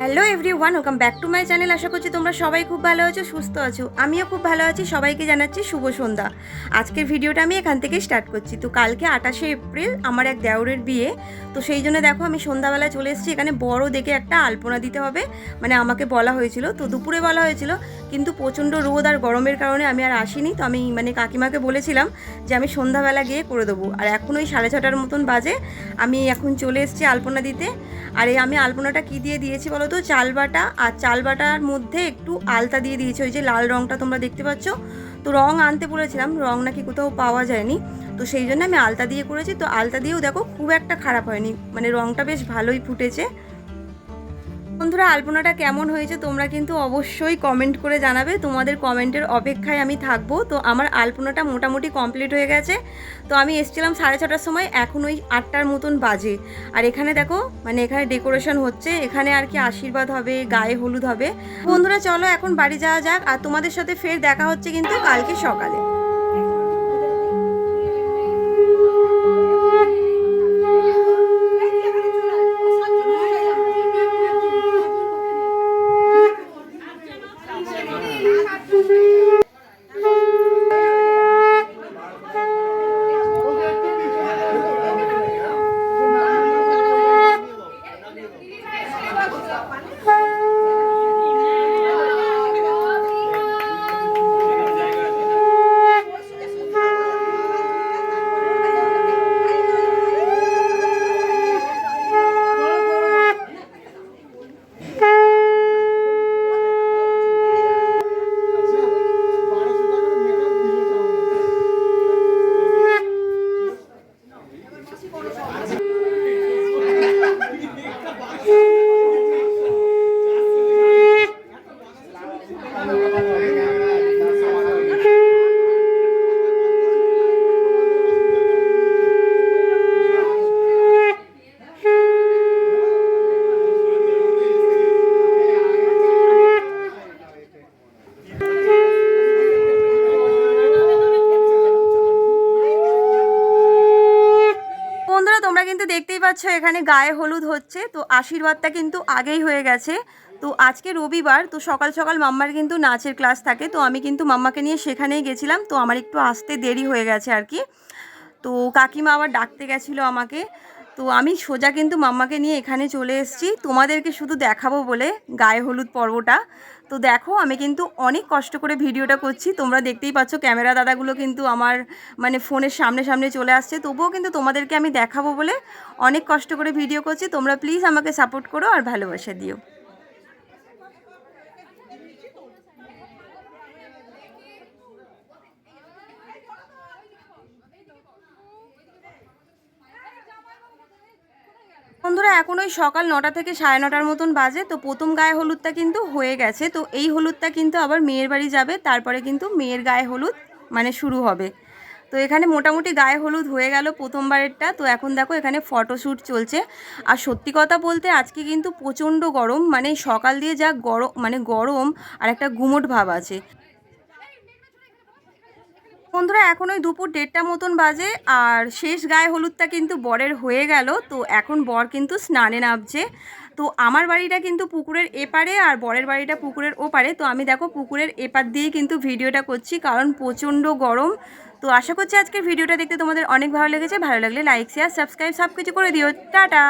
Hello everyone welcome back to my channel আশা করছি তোমরা সবাই খুব ভালো আছো, সুস্থ আছো। আমিও খুব ভালো আছি, সবাইকে জানাচ্ছি শুভ সন্ধ্যা। আজকের ভিডিওটা আমি এখান থেকে স্টার্ট করছি। তো কালকে আঠাশে এপ্রিল আমার এক দেওরের বিয়ে। তো সেই জন্য দেখো আমি সন্ধ্যাবেলা চলে এসেছি, এখানে বড় দেখে একটা আলপনা দিতে হবে। মানে আমাকে বলা হয়েছিল। তো দুপুরে বলা হয়েছিল কিন্তু প্রচণ্ড রোদ আর গরমের কারণে আমি আর আসিনি, তো আমি মানে কাকিমাকে বলেছিলাম যে আমি সন্ধ্যাবেলা গিয়ে করে দেবো। আর এখন ওই সাড়ে ছটার মতন বাজে, আমি এখন চলে এসেছি আলপনা দিতে। আর এই আমি আলপনাটা কি দিয়ে দিয়েছি বলো তো? চাল বাটা। আর চাল বাটার মধ্যে একটু আলতা দিয়ে দিয়েছি, ওই যে লাল রঙটা তোমরা দেখতে পাচ্ছ। তো রং আনতে বলেছিলাম, রং নাকি কোথাও পাওয়া যায়নি। তো সেই জন্য আমি আলতা দিয়ে করেছি। তো আলতা দিয়েও দেখো খুব একটা খারাপ হয়নি মানে রংটা বেশ ভালোই ফুটেছে। বন্ধুরা, আলপনাটা কেমন হয়েছে তোমরা কিন্তু অবশ্যই কমেন্ট করে জানাবে। তোমাদের কমেন্টের অপেক্ষায় আমি থাকব। তো আমার আলপনাটা মোটামুটি কমপ্লিট হয়ে গেছে। তো আমি এসেছিলাম সাড়ে ছটার সময়, এখন ওই আটটার মতন বাজে। আর এখানে দেখো মানে এখানে ডেকোরেশন হচ্ছে। এখানে আর কি আশীর্বাদ হবে, গায়ে হলুদ হবে। বন্ধুরা, চলো এখন বাড়ি যাওয়া যাক। আর তোমাদের সাথে ফের দেখা হচ্ছে কিন্তু কালকে সকালে। Yeah. তোমরা কিন্তু দেখতেই পাচ্ছ এখানে গায়ে হলুদ হচ্ছে। তো আশীর্বাদটা কিন্তু আগেই হয়ে গেছে। তো আজকে রবিবার, তো সকাল সকাল মাম্মার কিন্তু নাচের ক্লাস থাকে। তো আমি কিন্তু মাম্মাকে নিয়ে সেখানেই গেছিলাম। তো আমার একটু আসতে দেরি হয়ে গেছে আর কি। তো কাকিমা আবার ডাকতে গেছিল আমাকে। তো আমি সোজা কিন্তু মাম্মাকে নিয়ে এখানে চলে এসেছি। তোমাদেরকে শুধু দেখাবো বলে গায়ে হলুদ পর্বটা। তো দেখো, আমি কিন্তু অনেক কষ্ট করে ভিডিওটা করছি। তোমরা দেখতেই পাচ্ছ ক্যামেরা দাদাগুলো কিন্তু আমার মানে ফোনের সামনে সামনে চলে আসছে। তবুও কিন্তু তোমাদেরকে আমি দেখাবো বলে অনেক কষ্ট করে ভিডিও করছি। তোমরা প্লিজ আমাকে সাপোর্ট করো আর ভালোবাসা দিও বন্ধুরা এখন ওই সকাল নটা থেকে সাড়ে নটার মতন বাজে, তো প্রথম গায়ে হলুদটা কিন্তু হয়ে গেছে। তো এই হলুদটা কিন্তু আবার মেয়ের বাড়ি যাবে, তারপরে কিন্তু মেয়ের গায়ে হলুদ মানে শুরু হবে। তো এখানে মোটামুটি গায়ে হলুদ হয়ে গেল প্রথমবারেরটা। তো এখন দেখো এখানে ফটোশ্যুট চলছে। আর সত্যি কথা বলতে আজকে কিন্তু প্রচণ্ড গরম মানে সকাল দিয়ে যা গরম মানে গরম আর একটা গুমোট ভাব আছে। বন্ধুরা, এখন ওই দুপুর দেড়টা মতন বাজে আর শেষ গায়ে হলুদটা কিন্তু বরের হয়ে গেল। তো এখন বর কিন্তু স্নানে নামছে। তো আমার বাড়িটা কিন্তু পুকুরের এপারে আর বরের বাড়িটা পুকুরের ওপারে। তো আমি দেখো পুকুরের এপার দিয়েই কিন্তু ভিডিওটা করছি, কারণ প্রচণ্ড গরম। তো আশা করছি আজকের ভিডিওটা দেখতে তোমাদের অনেক ভালো লেগেছে। ভালো লাগলে লাইক শেয়ার সাবস্ক্রাইব সব কিছু করে দিও। টাটা!